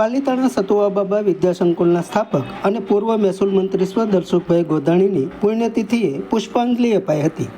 પાલીતાણા સતુવા બાબા વિદ્યાસંકુલના સ્થાપક અને પૂર્વ મહેસૂલ મંત્રી સ્વ દલસુખભાઈ ગોધાણીની પુણ્યતિથિએ પુષ્પાંજલિ અપાઈ હતી.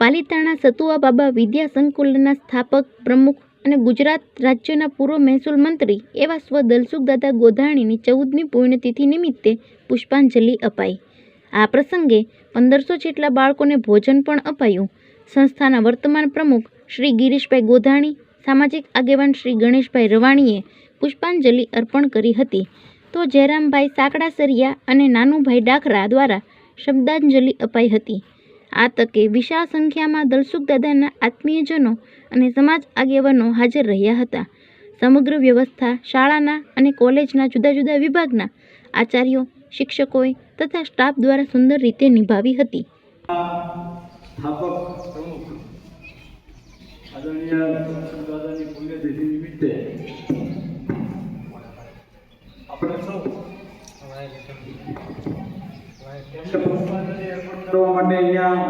પાલિતાણા સતુઆ બાબા વિદ્યા સંકુલના સ્થાપક, પ્રમુખ અને ગુજરાત રાજ્યના પૂર્વ મહેસૂલ મંત્રી એવા સ્વ દલસુખ દાદા ગોધાણીની ચૌદમી પુણ્યતિથિ નિમિત્તે પુષ્પાંજલિ અપાઈ. આ પ્રસંગે પંદરસો જેટલા બાળકોને ભોજન પણ અપાયું. સંસ્થાના વર્તમાન પ્રમુખ શ્રી ગિરીશભાઈ ગોધાણી, સામાજિક આગેવાન શ્રી ગણેશભાઈ રવાણીએ પુષ્પાંજલિ અર્પણ કરી હતી. તો જયરામભાઈ સાંકડાસરિયા અને નાનુભાઈ ડાખરા દ્વારા શબ્દાંજલિ અપાઈ હતી. આ તકે વિશાળ સંખ્યામાં દલસુખ દાદાના આત્મીયજનો અને સમાજ આગેવાનો હાજર રહ્યા હતા. સમગ્ર વ્યવસ્થા શાળાના અને કોલેજના જુદા જુદા વિભાગના આચાર્યો, શિક્ષકોએ તથા સ્ટાફ દ્વારા સુંદર રીતે નિભાવી હતી. આદરણીય નિમિત્તે આપણે સૌ એમને પુષ્પાંજલિ અર્પણ કરવા માટે અહીંયા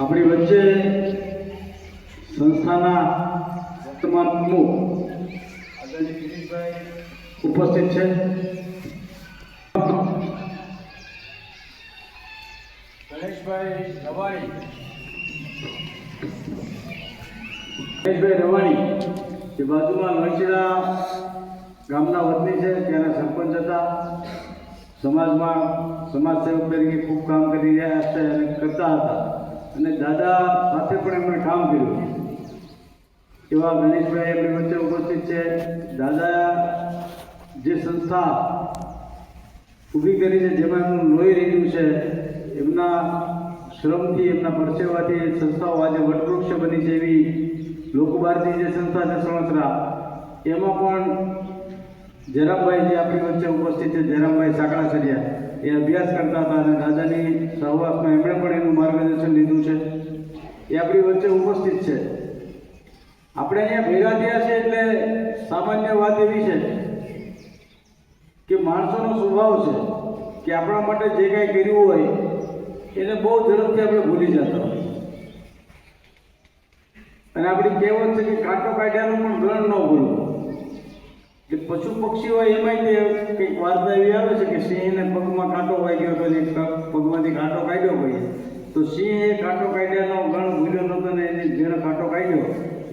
આપણી વચ્ચે સંસ્થાના વર્તમાન પ્રમુખ ઉપસ્થિત છે. ગણેશભાઈ રવાણી. ગણેશભાઈ રવાણી જે બાજુમાં વંશીરા ગામના વતની છે, ત્યાંના સરપંચ હતા. સમાજમાં સમાજ સેવક તરીકે ખૂબ કામ કરી રહ્યા છે અને કરતા હતા. અને દાદા સાથે પણ એમણે કામ કર્યું. એવા ગણેશભાઈ એમની વચ્ચે ઉપસ્થિત છે. દાદા જે સંસ્થા ઊભી કરી છે, જેમાં એમનું લોહી રહ્યું છે, એમના શ્રમથી, એમના પરસેવાથી સંસ્થાઓ આજે વટવૃક્ષ બની છે એવી લોકભારતી જે સંસ્થા છે, સણસરા, એમાં પણ જયરામભાઈ જે આપણી વચ્ચે ઉપસ્થિત છે જયરામભાઈ સાંકળાસરિયા, એ અભ્યાસ કરતા હતા અને દાદાની સહવાસમાં એમણે પણ એનું માર્ગદર્શન લીધું છે. એ આપણી વચ્ચે ઉપસ્થિત છે. આપણે અહીંયા ભેગા થયા છે એટલે સામાન્ય વાત એવી છે કે માણસોનો સ્વભાવ છે કે આપણા માટે જે કાંઈ કર્યું હોય, એને બહુ ઝડપથી આપણે ભૂલી જતા હોય. અને આપણી કહેવત છે કે કાંટો કાઢ્યાનું પણ ગ્રહણ ન કે પશુ પક્ષીઓ એમાં તે કંઈક વાર્તા એવી આવે છે કે સિંહને પગમાં કાંટો વાગ્યો હતો ને પગમાંથી કાંટો કાઢ્યો હોય. તો સિંહે કાંટો કાઢ્યાનો ગણ ભૂલ્યો નહોતો ને એને જેણે કાંટો કાઢ્યો,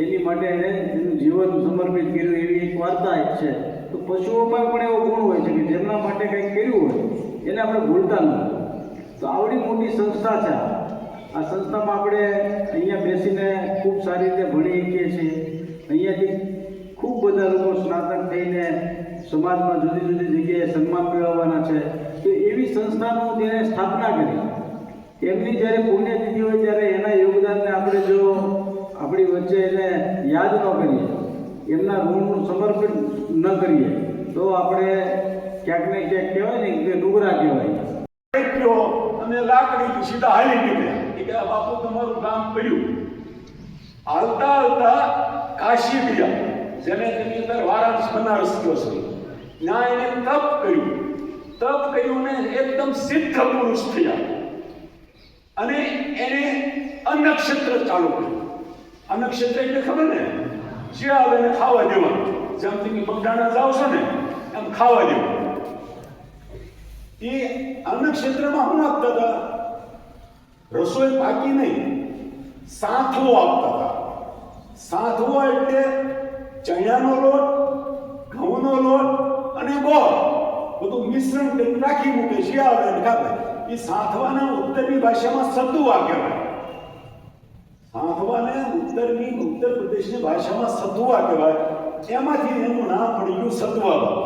એની માટે એને એનું જીવન સમર્પિત કર્યું એવી એક વાર્તા છે. તો પશુઓમાં પણ એવો ગુણ હોય છે કે જેમના માટે કંઈક કર્યું હોય, એને આપણે ભૂલતા નથી તો આવડી મોટી સંસ્થા છે આ સંસ્થામાં આપણે અહીંયા બેસીને ખૂબ સારી રીતે ભણી શકીએ છીએ. અહીંયાથી ખૂબ બધા લોકો સ્નાતક થઈને સમાજમાં જુદી જુદી જગ્યાએ સન્માન મેળવવાના છે. તો એવી સંસ્થાનું જેને સ્થાપના કરી. એમની જ્યારે પુણ્યતિથિ હોય ત્યારે એના યોગદાનને આપણે જો આપણી વચ્ચે એને યાદ ન કરીએ, એમના ઋણનું સમર્પણ ન કરીએ, તો આપણે ક્યાંક ને ક્યાંક કહેવાય ને કે ડુગરા કહેવાય. અને લાકડી સીધા હાલી નીકળ્યા. કે આ બાપુ તમારું કામ કર્યું હાલતા હાલતા કાશી ગયા જેને તેની અંદર વારાણસ બનારસ ગયો છે. ત્યાં એને તપ કર્યું. તપ કર્યું ને એકદમ સિદ્ધ પુરુષ થયા. અને એને અન્નક્ષેત્ર ચાલુ કર્યું. અન્નક્ષેત્ર એટલે ખબર ને? જે આવે એને ખાવા દેવાનું. જેમ તમે બગડાણા જાઓ છો ને, એમ ખાવા દેવું એ અન્ન ક્ષેત્રમાં શું આપતા હતા? રસોઈ પાકી નહીં. સાથવો આપતા હતા. સાથવો એટલે ચણાનો લોટ, ઘઉંનો લોટ અને ગોળ. બધું મિશ્રણ કરી નાખી મૂકે શિયાળે અને કાપે એ સાંથવાના ઉત્તરની ભાષામાં સતુવા કહેવાય. સાંથવાને ઉત્તરની ઉત્તર પ્રદેશની ભાષામાં સતુવા કહેવાય. એમાંથી એનું નામ પડી ગયું સતુવા બાબા